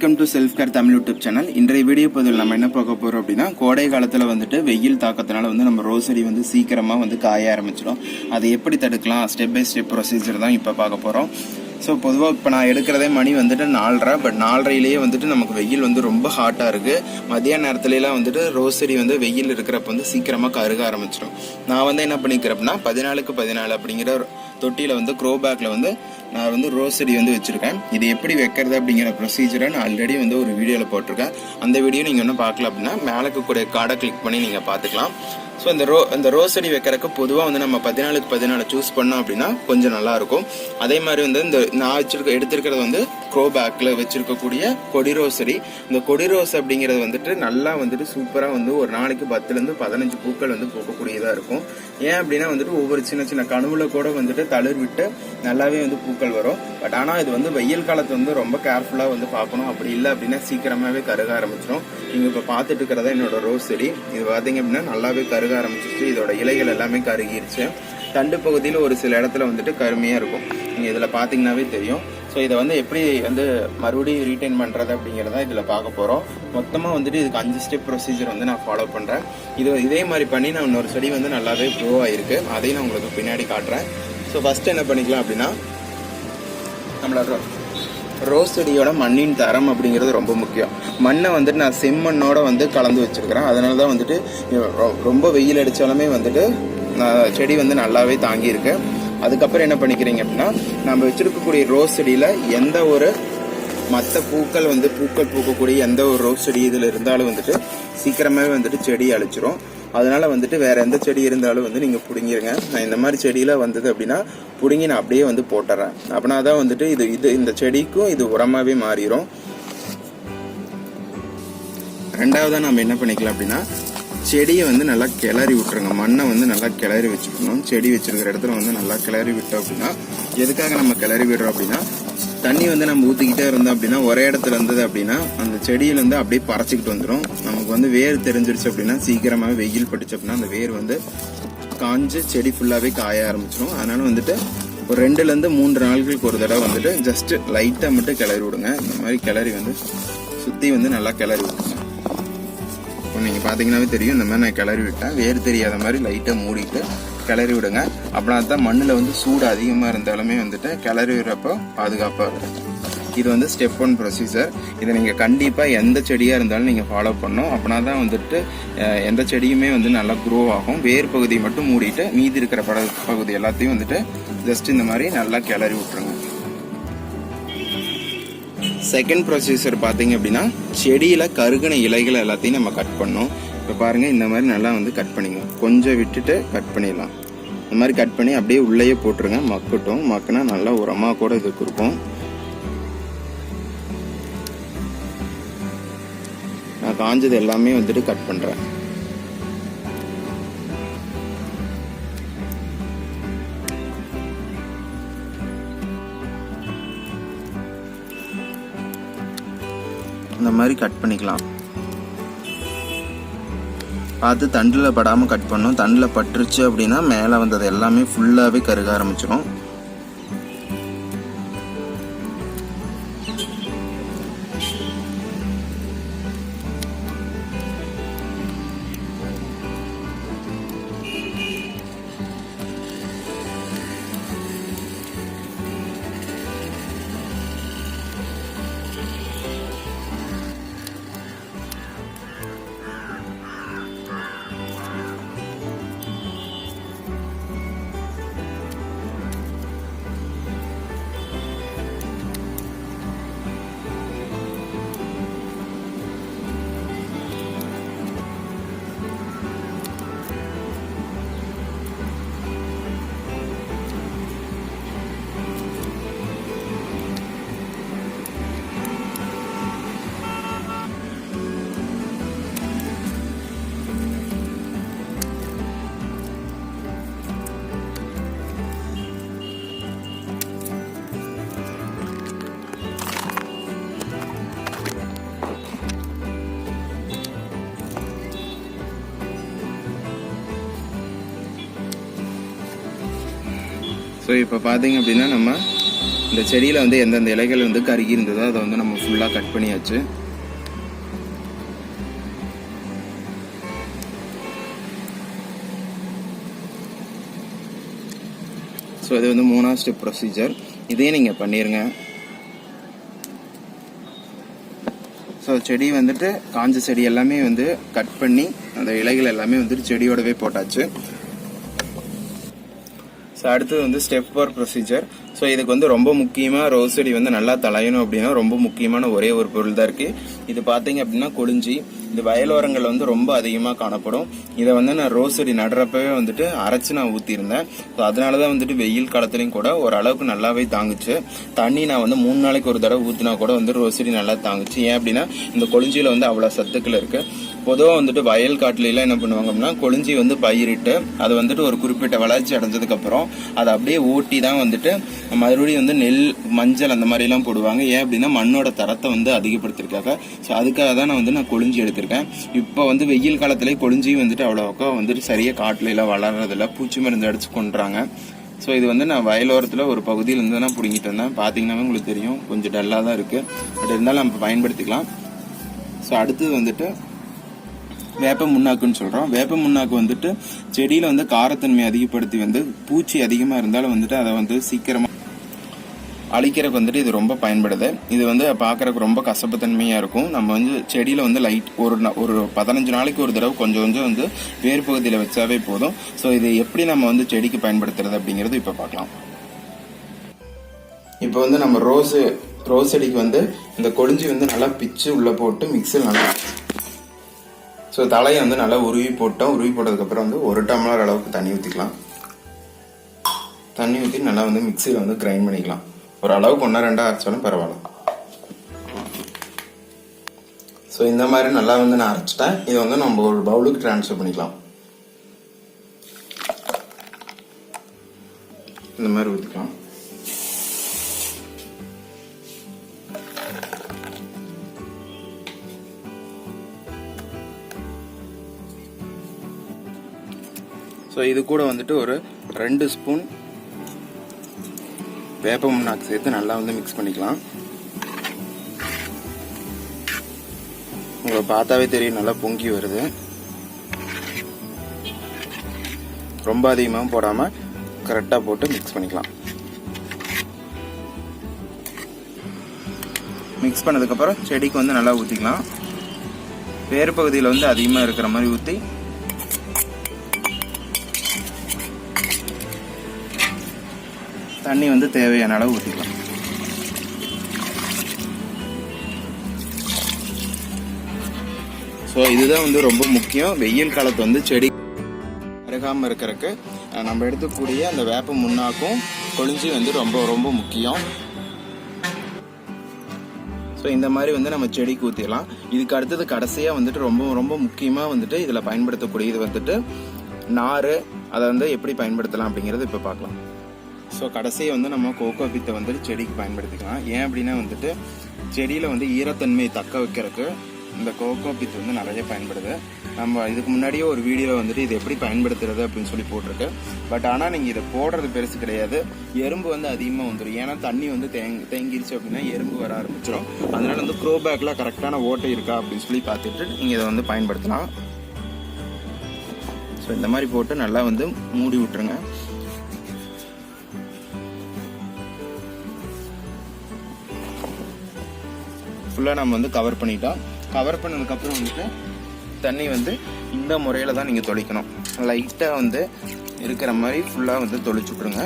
Welcome to self care Tamil YouTube channel இன்றைய video பதிவில் நம்ம என்ன பார்க்க போகிறோம் அப்படின்னா கோடை காலத்தில் வந்துட்டு வெயில் தாக்கத்தினால வந்து நம்ம ரோசரி வந்து சீக்கிரமாக வந்து காய ஆரம்பிச்சிடும் அதை எப்படி தடுக்கலாம்? ஸ்டெப் பை ஸ்டெப் ப்ரொசீஜர் தான் இப்போ பார்க்க போகிறோம் ஸோ பொதுவாக இப்போ நான் எடுக்கிறதே மணி வந்துட்டு நாலரை பட் நாலரையிலேயே வந்துட்டு நமக்கு வெயில் வந்து ரொம்ப ஹாட்டாக இருக்குது மதிய நேரத்துலலாம் வந்துட்டு ரோசரி வந்து வெயில் இருக்கிறப்ப வந்து சீக்கிரமாக கருக ஆரம்பிச்சிடும். நான் வந்து என்ன பண்ணிக்கிறப்பன்னா பதினாலுக்கு பதினாலு அப்படிங்கிற தொட்டியில் வந்து க்ரோ பேக்கில் வந்து நான் வந்து ரோஸ் செடி வந்து வச்சுருக்கேன். இது எப்படி வைக்கிறது அப்படிங்கிற ப்ரொசீஜரை நான் ஆல்ரெடி வந்து ஒரு வீடியோவில் போட்டிருக்கேன். அந்த வீடியோ நீங்கள் இன்னும் பார்க்கல அப்படின்னா மேலே இருக்கக்கூடிய கார்டை கிளிக் பண்ணி நீங்கள் பார்த்துக்கலாம். ஸோ இந்த ரோ இந்த ரோஸ் செடி வைக்கிறக்கு பொதுவாக வந்து நம்ம பதினாலுக்கு பதினாலு சூஸ் பண்ணோம் அப்படின்னா கொஞ்சம் நல்லாயிருக்கும். அதே மாதிரி வந்து இந்த நான் வச்சிருக்க எடுத்திருக்கிறது வந்து க்ரோ பேக்கில் வச்சுருக்கக்கூடிய கொடி ரோஸ் செடி. இந்த கொடி ரோஸ் அப்படிங்கிறது வந்துட்டு நல்லா வந்துட்டு சூப்பராக வந்து ஒரு நாளைக்கு பத்துலேருந்து பதினஞ்சு பூக்கள் வந்து பூக்கக்கூடியதாக இருக்கும். ஏன் அப்படின்னா வந்துட்டு ஒவ்வொரு சின்ன சின்ன கனவுல கூட வந்துட்டு தளிர் விட்டு நல்லாவே வந்து பூக்கள் வரும். பட் ஆனால் இது வந்து வெயில் காலத்து வந்து ரொம்ப கேர்ஃபுல்லாக வந்து பார்க்கணும். அப்படி இல்லை அப்படின்னா சீக்கிரமாகவே கருக ஆரம்பிச்சிடும் நீங்கள் இப்போ பார்த்துட்டு இருக்கிறதா என்னோட ரோஸ் செடி. இது பார்த்தீங்க அப்படின்னா நல்லாவே கருக ஆரம்பிச்சிருச்சு. இதோட இலைகள் எல்லாமே கருகிருச்சு. தண்டு பகுதியில் ஒரு சில இடத்துல வந்துட்டு கருமையாக இருக்கும். நீங்கள் இதில் பார்த்தீங்கன்னாவே தெரியும். ஸோ இதை வந்து எப்படி வந்து மறுபடியும் ரீட்டைன் பண்ணுறது அப்படிங்கிறத இதில் பார்க்க போகிறோம் மொத்தமாக வந்துட்டு இதுக்கு அஞ்சு ஸ்டெப் ப்ரொசீஜர் வந்து நான் ஃபாலோ பண்ணுறேன் இது இதே மாதிரி பண்ணி நான் இன்னொரு செடி வந்து நல்லாவே க்ரோ ஆகிருக்கு அதையும் நான் உங்களுக்கு பின்னாடி காட்டுறேன். ஸோ ஃபஸ்ட்டு என்ன பண்ணிக்கலாம் அப்படின்னா நம்மளோட ரோஸ் செடியோட மண்ணின் தரம் அப்படிங்கிறது ரொம்ப முக்கியம். மண்ணை வந்துட்டு நான் செம்மண்ணோட வந்து கலந்து வச்சிருக்கிறேன். அதனால தான் வந்துட்டு ரொ- ரொம்ப வெயில் அடித்தாலுமே வந்துட்டு நான் செடி வந்து நல்லாவே தாங்கியிருக்கு. அதுக்கப்புறம் என்ன பண்ணிக்கிறீங்க அப்படின்னா நம்ம வச்சுருக்கக்கூடிய ரோஸ் செடியில் எந்த ஒரு மற்ற பூக்கள் வந்து பூக்கள் பூக்கக்கூடிய எந்த ஒரு ரோஸ் செடி இதில் இருந்தாலும் வந்துட்டு சீக்கிரமாகவே வந்துட்டு செடி அழிச்சிரும். அதனால வந்துட்டு வேற எந்த செடி இருந்தாலும் வந்து நீங்கள் பிடுங்கிருங்க. நான் இந்த மாதிரி செடியெல்லாம் வந்தது அப்படின்னா பிடுங்கி நான் அப்படியே வந்து போட்டுறேன். அப்படின்னா தான் வந்துட்டு இது இது இந்த செடிக்கும் இது உரமாகவே மாறிடும் ரெண்டாவதாக நம்ம என்ன பண்ணிக்கலாம் அப்படின்னா செடியை வந்து நல்லா கிளறி விட்டுருங்க. மண்ணை வந்து நல்லா கிளறி வச்சுக்கணும். செடி வச்சிருக்கிற இடத்துல வந்து நல்லா கிளறி விட்டோம் அப்படின்னா எதுக்காக நம்ம கிளறி விடுறோம் அப்படின்னா தண்ணி வந்து நம்ம ஊற்றிக்கிட்டே இருந்தோம் அப்படின்னா ஒரே இடத்துல இருந்தது அப்படின்னா அந்த செடியிலேருந்து அப்படியே பறச்சிக்கிட்டு வந்துடும் நமக்கு வந்து வேர் தெரிஞ்சிருச்சு அப்படின்னா சீக்கிரமாக வெயில் பட்டுச்சு அப்படின்னா அந்த வேர் வந்து காஞ்சு செடி ஃபுல்லாகவே காய ஆரம்பிச்சிடும் அதனால வந்துட்டு ஒரு ரெண்டுலேருந்து மூன்று நாட்களுக்கு ஒரு தடவை வந்துட்டு ஜஸ்ட்டு லைட்டாக மட்டும் கிளறி விடுங்க. இந்த மாதிரி கிளறி வந்து சுற்றி வந்து நல்லா கிளறி விடுங்க இப்போ நீங்கள் பார்த்தீங்கன்னாவே தெரியும் இந்த மாதிரி நான் கிளறி விட்டேன். வேர் தெரியாத மாதிரி லைட்டாக மூடிட்டு கிளறி விடுங்க. அப்படின்னா தான் மண்ணில் வந்து சூடு அதிகமாக இருந்தாலுமே வந்துட்டு கிளறி விடுறப்போ பாதுகாப்பாக இருக்கும். இது வந்து ஸ்டெப் ஒன் ப்ரொசீஜர் இதை நீங்கள் கண்டிப்பாக எந்த செடியாக இருந்தாலும் நீங்கள் ஃபாலோ பண்ணணும். அப்படின்னா தான் வந்துட்டு எந்த செடியுமே வந்து நல்லா க்ரோ ஆகும். வேர் பகுதியை மட்டும் மூடிட்டு மீதி இருக்கிற பட பகுதி எல்லாத்தையும் வந்துட்டு ஜஸ்ட் இந்த மாதிரி நல்லா கிளறி விட்டுருங்க. செகண்ட் ப்ரொசீஜர் பார்த்தீங்க அப்படின்னா செடியில் கருகின இலைகள் எல்லாத்தையும் நம்ம கட் பண்ணோம் இப்போ பாருங்கள் இந்த மாதிரி நல்லா வந்து கட் பண்ணிங்க கொஞ்சம் விட்டுட்டு கட் பண்ணிடலாம். இந்த மாதிரி கட் பண்ணி அப்படியே உள்ளேயே போட்டுருங்க. மக்கட்டும் மக்குனா நல்லா உரமாக கூட இது கொடுக்கும் நான் காஞ்சது எல்லாமே வந்துட்டு கட் பண்ணுறேன் இந்த மாதிரி கட் பண்ணிக்கலாம். பார்த்து தண்டில் படாமல் கட் பண்ணும். தண்டில் பட்டுருச்சு அப்படின்னா மேலே வந்தது எல்லாமே ஃபுல்லாகவே கருக ஆரம்பிச்சிடும் ஸோ இப்போ பார்த்தீங்க அப்படின்னா நம்ம இந்த செடியில் வந்து எந்தெந்த இலைகள் வந்து கருகி இருந்ததோ அதை வந்து நம்ம ஃபுல்லாக கட் பண்ணியாச்சு. ஸோ இது வந்து மூணாவது ஸ்டெப் ப்ரொசீஜர் இதையும் நீங்கள் பண்ணிடுங்க ஸோ செடி வந்துட்டு காஞ்ச செடி எல்லாமே வந்து கட் பண்ணி அந்த இலைகள் எல்லாமே வந்துட்டு செடியோடவே போட்டாச்சு. ஸோ அடுத்தது வந்து ஸ்டெப் ஃபார் ப்ரொசீஜர் ஸோ இதுக்கு வந்து ரொம்ப முக்கியமாக ரோஸ் செடி வந்து நல்லா தலையணும் அப்படின்னா ரொம்ப முக்கியமான ஒரே ஒரு பொருள் தான் இருக்குது இது பார்த்தீங்க அப்படின்னா கொடிஞ்சி இது வயலோரங்கள் வந்து ரொம்ப அதிகமாக காணப்படும். இதை வந்து நான் ரோஸ் செடி நடுறப்பவே வந்துட்டு அரைச்சி நான் ஊற்றிருந்தேன் ஸோ அதனால தான் வந்துட்டு வெயில் காலத்துலையும் கூட ஓரளவுக்கு நல்லாவே தாங்குச்சு. தண்ணி நான் வந்து மூணு நாளைக்கு ஒரு தடவை ஊற்றினா கூட வந்து ரோஸ் செடி நல்லா தாங்குச்சு. ஏன் அப்படின்னா இந்த கொழிஞ்சியில் வந்து அவ்வளோ சத்துக்கள் இருக்குது பொதுவாக வந்துட்டு வயல் காட்டுல என்ன பண்ணுவாங்க அப்படின்னா கொளிஞ்சி வந்து பயிரிட்டு அது வந்துட்டு ஒரு குறிப்பிட்ட வளர்ச்சி அடைஞ்சதுக்கப்புறம் அதை அப்படியே ஓட்டி தான் வந்துட்டு மறுபடியும் வந்து நெல் மஞ்சள் அந்த மாதிரிலாம் போடுவாங்க. ஏன் அப்படின்னா மண்ணோட தரத்தை வந்து அதிகப்படுத்திருக்காங்க ஸோ அதுக்காக தான் நான் வந்து நான் கொளிஞ்சி எடுத்திருக்கேன். இப்போ வந்து வெயில் காலத்திலே கொளிஞ்சி வந்துட்டு அவ்வளோக்கா வந்துட்டு சரியாக காட்டிலலாம் வளர்றதில்ல. பூச்சி மருந்து அடிச்சு கொண்டுறாங்க ஸோ இது வந்து நான் வயலோரத்தில் ஒரு பகுதியிலேருந்து தான் பிடுங்கிட்டு வந்தேன். பார்த்தீங்கன்னா உங்களுக்கு தெரியும். கொஞ்சம் டல்லாக தான் இருக்குது பட் இருந்தாலும் நம்ம பயன்படுத்திக்கலாம். ஸோ அடுத்தது வந்துட்டு வேப்ப முன்னாக்குன்னு சொல்கிறோம் வேப்ப முன்னாக்கு வந்துட்டு செடியில் வந்து காரத்தன்மை அதிகப்படுத்தி வந்து பூச்சி அதிகமாக இருந்தாலும் வந்துட்டு அதை வந்து சீக்கிரமாக அழிக்கிறதுக்கு வந்துட்டு இது ரொம்ப பயன்படுது. இது வந்து பார்க்கறதுக்கு ரொம்ப கசப்புத்தன்மையாக இருக்கும். நம்ம வந்து செடியில் வந்து லைட் ஒரு நா- ஒரு பதினஞ்சு நாளைக்கு ஒரு தடவை கொஞ்சம் கொஞ்சம் வந்து வேர் பகுதியில் வச்சாவே போதும். ஸோ இது எப்படி நம்ம வந்து செடிக்கு பயன்படுத்துறது அப்படிங்கிறது இப்போ பார்க்கலாம். இப்போ வந்து நம்ம ரோஸு ரோஸ் செடிக்கு வந்து இந்த கொழிஞ்சி வந்து நல்லா பிச்சு உள்ளே போட்டு மிக்சியில் நல்லா ஸோ தலையை வந்து நல்லா உருவி போட்டோம். உருவி போட்டதுக்கப்புறம் வந்து ஒரு டம்ளர் அளவுக்கு தண்ணி ஊற்றிக்கலாம் தண்ணி ஊற்றி நல்லா வந்து மிக்சியில் வந்து கிரைண்ட் பண்ணிக்கலாம். ஒரு அளவுக்கு ஒன்றா ரெண்டாக அரைச்சாலும் பரவாயில்ல. ஸோ இந்த மாதிரி நல்லா வந்து நான் அரைச்சிட்டேன். இதை வந்து நம்ம ஒரு பவுலுக்கு ட்ரான்ஸ்ஃபர் பண்ணிக்கலாம். இந்த மாதிரி ஊற்றிக்கலாம் ஸோ இது கூட வந்துட்டு ஒரு ரெண்டு ஸ்பூன் வேப்ப முன்னாக்கு சேர்த்து நல்லா வந்து மிக்ஸ் பண்ணிக்கலாம். உங்களை பார்த்தாவே தெரியும் நல்லா பொங்கி வருது. ரொம்ப அதிகமாகவும் போடாமல் கரெக்டாக போட்டு மிக்ஸ் பண்ணிக்கலாம். மிக்ஸ் பண்ணதுக்கப்புறம் செடிக்கு வந்து நல்லா ஊற்றிக்கலாம் வேறு பகுதியில் வந்து அதிகமாக இருக்கிற மாதிரி ஊற்றி தண்ணி வந்து தேவையான அளவு ஊற்றிக்கலாம் ஸோ இதுதான் வந்து ரொம்ப முக்கியம். வெயில் காலத்து வந்து செடி அருகாமல் இருக்கிறதுக்கு நம்ம எடுத்துக்கூடிய அந்த வேப்ப முன்னாக்கும் கொழிஞ்சி வந்து ரொம்ப ரொம்ப முக்கியம். ஸோ இந்த மாதிரி வந்து நம்ம செடிக்கு ஊற்றிடலாம் இதுக்கு அடுத்தது கடைசியாக வந்துட்டு ரொம்ப ரொம்ப முக்கியமாக வந்துட்டு இதில் பயன்படுத்தக்கூடியது வந்துட்டு நார் அதை வந்து எப்படி பயன்படுத்தலாம் அப்படிங்கிறத இப்போ பார்க்கலாம். ஸோ கடைசியை வந்து நம்ம கோகோ பித்தை வந்துட்டு செடிக்கு பயன்படுத்திக்கலாம். ஏன் அப்படின்னா வந்துட்டு செடியில் வந்து ஈரத்தன்மையை தக்க வைக்கிறதுக்கு இந்த கோகோ பித் வந்து நிறைய பயன்படுது. நம்ம இதுக்கு முன்னாடியே ஒரு வீடியோவில் வந்துட்டு இது எப்படி பயன்படுத்துறது அப்படின்னு சொல்லி போட்டிருக்கு. பட் ஆனால் நீங்கள் இதை போடுறது பெருசு கிடையாது. எறும்பு வந்து அதிகமாக வந்துடும் ஏன்னா தண்ணி வந்து தேங் தேங்கிருச்சு அப்படின்னா எறும்பு வர ஆரம்பிச்சிடும் அதனால வந்து க்ரோ பேக்கில் கரெக்டான ஓட்டை இருக்கா அப்படின்னு சொல்லி பார்த்துட்டு நீங்கள் இதை வந்து பயன்படுத்தலாம். ஸோ இந்த மாதிரி போட்டு நல்லா வந்து மூடி விட்டுருங்க. ஃபுல்லாக நம்ம வந்து கவர் பண்ணிட்டோம். கவர் பண்ணதுக்கப்புறம் வந்துட்டு தண்ணி வந்து இந்த முறையில் தான் நீங்கள் தொளிக்கணும். லைட்டாக வந்து இருக்கிற மாதிரி ஃபுல்லாக வந்து தொளிச்சு விட்ருங்க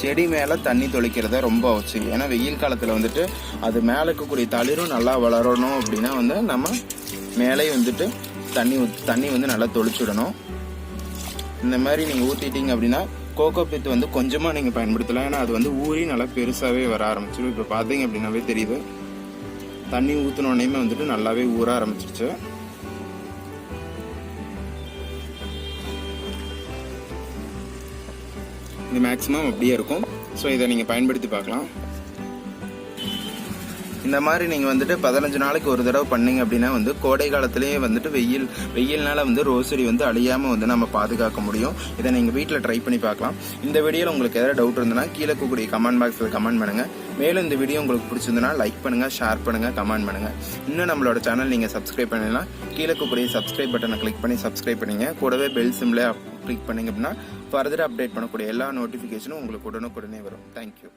செடி மேலே தண்ணி தொளிக்கிறத ரொம்ப அவசியம். ஏன்னா வெயில் காலத்தில் வந்துட்டு அது மேலே இருக்கக்கூடிய தளிரும் நல்லா வளரணும் அப்படின்னா வந்து நம்ம மேலே வந்துட்டு தண்ணி தண்ணி வந்து நல்லா தொளிச்சுடணும் இந்த மாதிரி நீங்கள் ஊற்றிட்டீங்க அப்படின்னா கோகோ பித் வந்து கொஞ்சமாக நீங்கள் பயன்படுத்தலாம். ஏன்னா அது வந்து ஊறி நல்லா பெருசாகவே வர ஆரம்பிச்சிடும் இப்போ பார்த்தீங்க அப்படின்னாவே தெரியுது. தண்ணி ஊற்றினோடனே வந்துட்டு நல்லாவே ஊற ஆரம்பிச்சிருச்சு. இது மேக்ஸிமம் அப்படியே இருக்கும். ஸோ இதை நீங்கள் பயன்படுத்தி பார்க்கலாம். இந்த மாதிரி நீங்கள் வந்துட்டு பதினஞ்சு நாளைக்கு ஒரு தடவை பண்ணீங்க அப்படின்னா வந்து கோடை காலத்திலேயே வந்துட்டு வெயில் வெயில்னால வந்து ரோசரி வந்து அழியாமல் வந்து நம்ம பாதுகாக்க முடியும். இதை நீங்கள் வீட்டில் ட்ரை பண்ணி பார்க்கலாம். இந்த வீடியோவில் உங்களுக்கு எதாவது டவுட் இருந்ததுன்னா கீழே கூடிய கமெண்ட் பாக்ஸில் கமெண்ட் பண்ணுங்கள் மேலும் இந்த வீடியோ உங்களுக்கு பிடிச்சிருந்தனா லைக் பண்ணுங்கள் ஷேர் பண்ணுங்க கமெண்ட் பண்ணுங்க. இன்னும் நம்மளோட சேனல் நீங்கள் சப்ஸ்கிரைப் பண்ணலாம் கீழே கூடிய சப்ஸ்கிரைப் பட்டனை கிளிக் பண்ணி சப்ஸ்கிரைப் பண்ணீங்க. கூடவே பெல் சிம்ல கிளிக் பண்ணீங்க அப்படின்னா ஃபர்தர் அப்டேட் பண்ணக்கூடிய எல்லா நோட்டிஃபிகேஷனும் உங்களுக்கு உடனுக்குடனே வரும். தேங்க்யூ